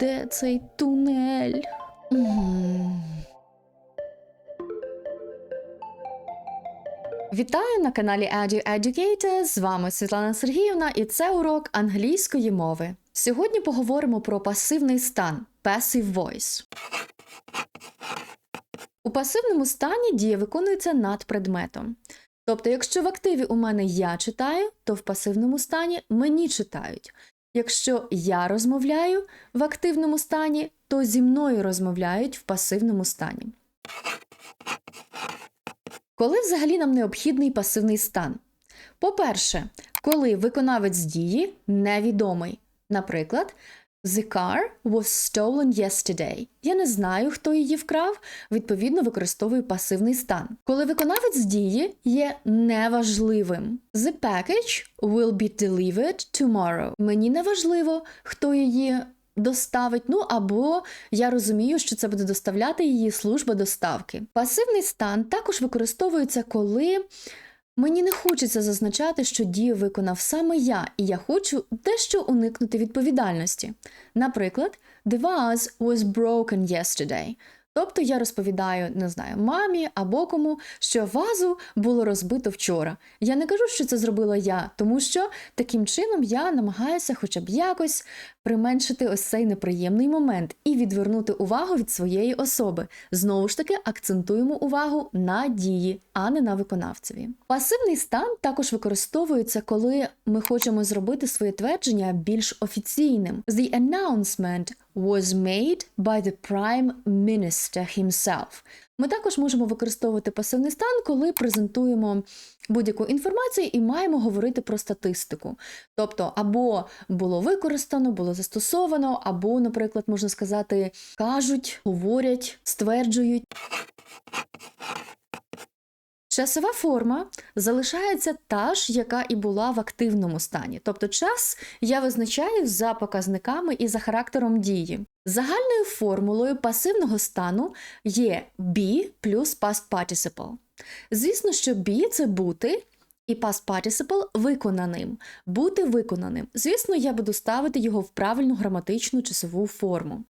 Де цей тунель? Вітаю на каналі Edu Educator. З вами Світлана Сергіївна, і це урок англійської мови. Сьогодні поговоримо про пасивний стан passive voice. У пасивному стані дія виконується над предметом. Тобто, якщо в активі у мене я читаю, то в пасивному стані мені читають. Якщо я розмовляю в активному стані, то зі мною розмовляють в пасивному стані. Коли взагалі нам необхідний пасивний стан? По-перше, коли виконавець дії невідомий. Наприклад, The car was stolen yesterday. Я не знаю, хто її вкрав, відповідно використовую пасивний стан. Коли виконавець дії є неважливим. The package will be delivered tomorrow. Мені не важливо, хто її доставить, ну або я розумію, що це буде доставляти її служба доставки. Пасивний стан також використовується, коли мені не хочеться зазначати, що дію виконав саме я, і я хочу дещо уникнути відповідальності. Наприклад, The vase was broken yesterday. Тобто я розповідаю, не знаю, мамі або кому, що вазу було розбито вчора. Я не кажу, що це зробила я, тому що таким чином я намагаюся хоча б якось применшити ось цей неприємний момент і відвернути увагу від своєї особи. Знову ж таки, акцентуємо увагу на дії, а не на виконавцеві. Пасивний стан також використовується, коли ми хочемо зробити своє твердження більш офіційним. The announcement was made by the Prime Minister himself. Ми також можемо використовувати пасивний стан, коли презентуємо будь-яку інформацію і маємо говорити про статистику. Тобто, або було використано, було застосовано, або, наприклад, можна сказати, кажуть, говорять, стверджують. Часова форма залишається та ж, яка і була в активному стані. Тобто час я визначаю за показниками і за характером дії. Загальною формулою пасивного стану є be плюс past participle. Звісно, що be – це бути, і past participle виконаним. Бути виконаним. Звісно, я буду ставити його в правильну граматичну часову форму.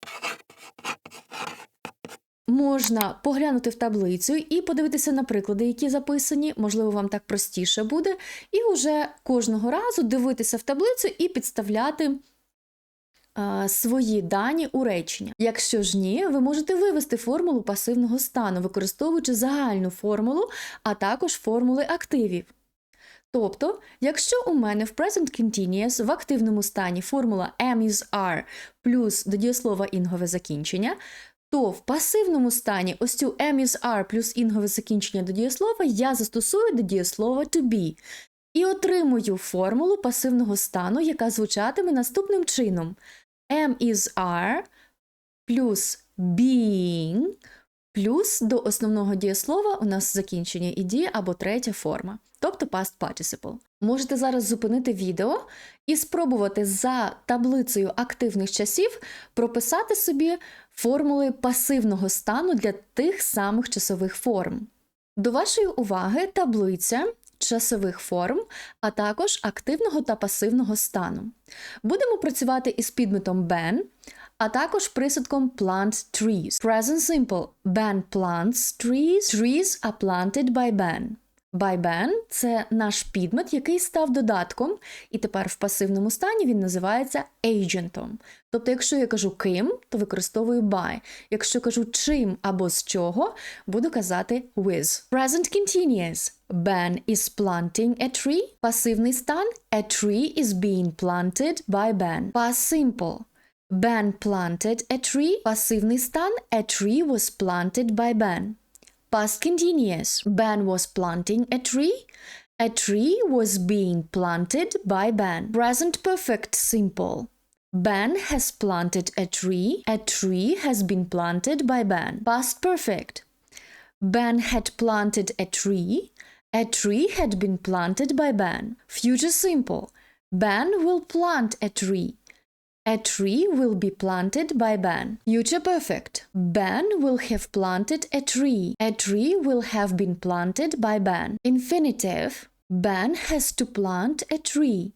Можна поглянути в таблицю і подивитися на приклади, які записані, можливо, вам так простіше буде, і вже кожного разу дивитися в таблицю і підставляти свої дані у речення. Якщо ж ні, ви можете вивести формулу пасивного стану, використовуючи загальну формулу, а також формули активів. Тобто, якщо у мене в Present Continuous в активному стані формула M is R плюс до дієслова інгове закінчення, то в пасивному стані ось цю M is R плюс інгове закінчення до дієслова я застосую до дієслова to be. І отримую формулу пасивного стану, яка звучатиме наступним чином: M is R плюс being плюс до основного дієслова у нас закінчення ід або третя форма, тобто past participle. Можете зараз зупинити відео і спробувати за таблицею активних часів прописати собі формули пасивного стану для тих самих часових форм. До вашої уваги таблиця часових форм, а також активного та пасивного стану. Будемо працювати із підметом Ben, а також присадком plant trees. Present simple. Ben plants trees. Trees are planted by Ben. By Ben – це наш підмет, який став додатком, і тепер в пасивному стані він називається agentом. Тобто, якщо я кажу ким, то використовую by. Якщо кажу чим або з чого, буду казати with. Present continuous. Ben is planting a tree. Пасивний стан a tree is being planted by Ben. Past simple. Ben planted a tree. Пасивний стан a tree was planted by Ben. Past continuous. Ben was planting a tree. A tree was being planted by Ben. Present perfect simple. Ben has planted a tree. A tree has been planted by Ben. Past perfect. Ben had planted a tree. A tree had been planted by Ben. Future simple. Ben will plant a tree. A tree will be planted by Ben. Future perfect. Ben will have planted a tree. A tree will have been planted by Ben. Infinitive. Ben has to plant a tree.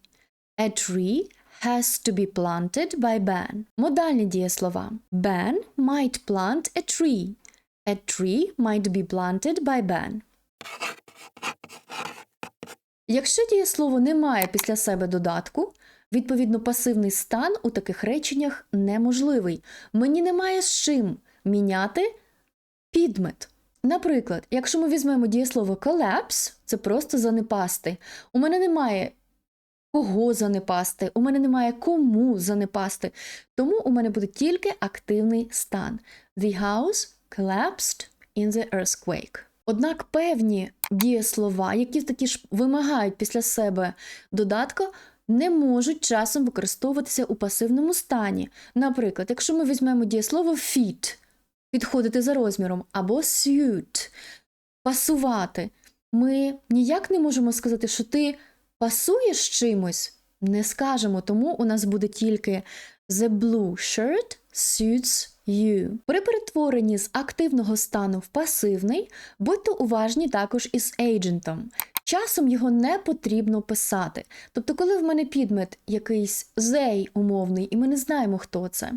A tree has to be planted by Ben. Модальні дієслова. Ben might plant a tree. A tree might be planted by Ben. Якщо дієслово не має після себе додатку, відповідно пасивний стан у таких реченнях неможливий. Мені немає з чим міняти підмет. Наприклад, якщо ми візьмемо дієслово collapse, це просто занепасти. У мене немає кого занепасти, у мене немає кому занепасти. Тому у мене буде тільки активний стан. The house collapsed in the earthquake. Однак певні дієслова, які такі ж вимагають після себе додатка, не можуть часом використовуватися у пасивному стані. Наприклад, якщо ми візьмемо дієслово fit, підходити за розміром, або suit, пасувати, ми ніяк не можемо сказати, що ти пасуєш чимось, не скажемо, тому у нас буде тільки the blue shirt suits you. При перетворенні з активного стану в пасивний будьте уважні також із agentом. Часом його не потрібно писати. Тобто, коли в мене підмет якийсь they умовний, і ми не знаємо, хто це.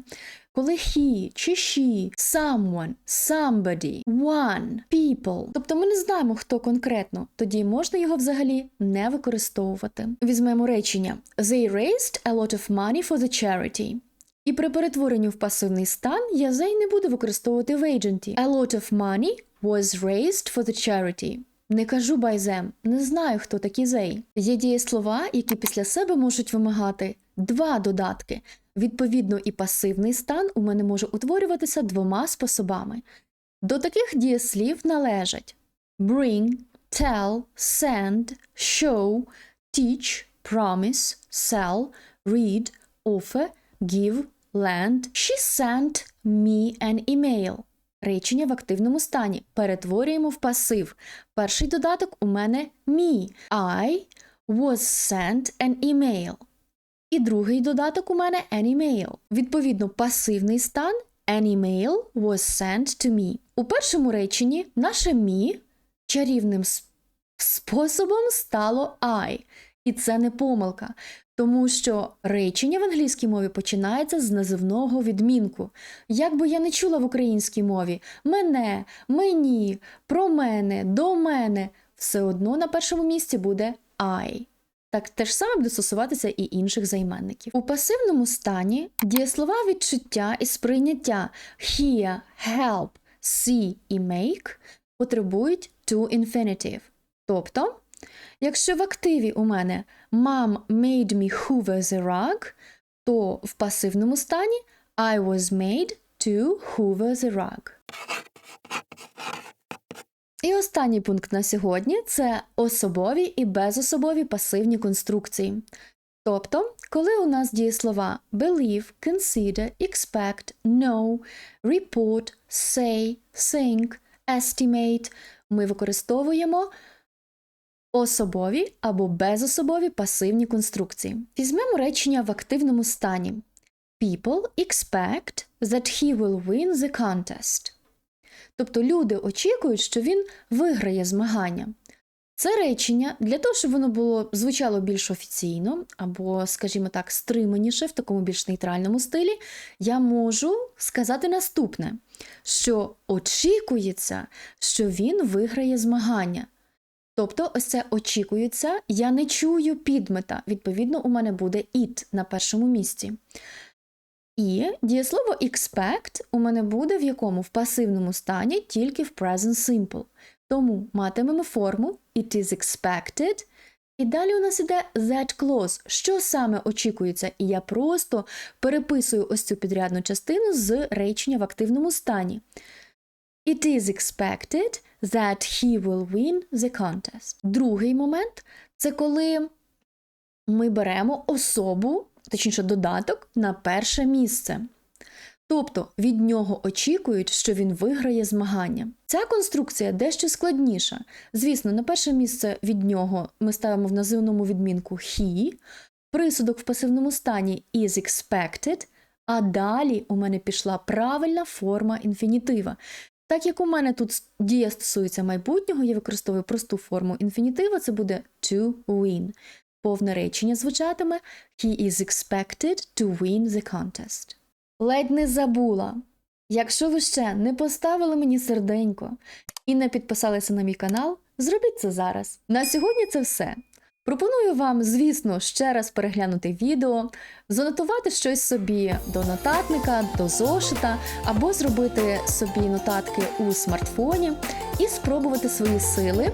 Коли he чи she, someone, somebody, one, people. Тобто ми не знаємо, хто конкретно, тоді можна його взагалі не використовувати. Візьмемо речення: They raised a lot of money for the charity. І при перетворенні в пасивний стан я they не буду використовувати в agent. A lot of money was raised for the charity. Не кажу them, не знаю, хто такі they. Є дієслова, які після себе можуть вимагати два додатки. Відповідно, і пасивний стан у мене може утворюватися двома способами. До таких дієслів належать bring, tell, send, show, teach, promise, sell, read, offer, give, lend. She sent me an email. Речення в активному стані. Перетворюємо в пасив. Перший додаток у мене me. I was sent an email. І другий додаток у мене an email. Відповідно, пасивний стан an email was sent to me. У першому реченні наше me чарівним способом стало I. І це не помилка, тому що речення в англійській мові починається з називного відмінку. Як би я не чула в українській мові мене, мені, про мене, до мене, все одно на першому місці буде I. Так те ж саме буде стосуватися і інших займенників. У пасивному стані дієслова відчуття і сприйняття hear, help, see і make потребують to infinitive. Тобто, якщо в активі у мене Mom made me hoover the rug, то в пасивному стані I was made to hoover the rug. І останній пункт на сьогодні це особові і безособові пасивні конструкції. Тобто, коли у нас дієслова believe, consider, expect, know, report, say, think, estimate, ми використовуємо особові або безособові пасивні конструкції. Візьмемо речення в активному стані. People expect that he will win the contest. Тобто люди очікують, що він виграє змагання. Це речення для того, щоб воно було звучало більш офіційно, або, скажімо так, стриманіше в такому більш нейтральному стилі, я можу сказати наступне: що очікується, що він виграє змагання. Тобто, ось це очікується, я не чую підмета. Відповідно, у мене буде it на першому місці. І дієслово expect у мене буде в якому в пасивному стані тільки в present simple. Тому матимемо форму it is expected. І далі у нас іде that clause, що саме очікується, і я просто переписую ось цю підрядну частину з речення в активному стані. It is expected that he will win the contest. Другий момент це коли ми беремо особу, точніше додаток, на перше місце. Тобто від нього очікують, що він виграє змагання. Ця конструкція дещо складніша. Звісно, на перше місце від нього ми ставимо в називному відмінку he, присудок в пасивному стані is expected, а далі у мене пішла правильна форма інфінітива. Так як у мене тут дія стосується майбутнього, я використовую просту форму інфінітива, це буде to win. повне речення звучатиме He is expected to win the contest. Ледь не забула. Якщо ви ще не поставили мені серденько і не підписалися на мій канал, зробіть це зараз. На сьогодні це все. Пропоную вам, звісно, ще раз переглянути відео, занотувати щось собі до нотатника, до зошита, або зробити собі нотатки у смартфоні і спробувати свої сили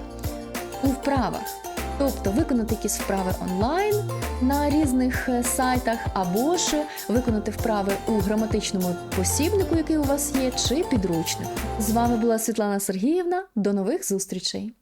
у вправах. Тобто виконати якісь вправи онлайн на різних е, сайтах, або ж виконати вправи у граматичному посібнику, який у вас є, чи підручнику. З вами була Світлана Сергіївна. До нових зустрічей!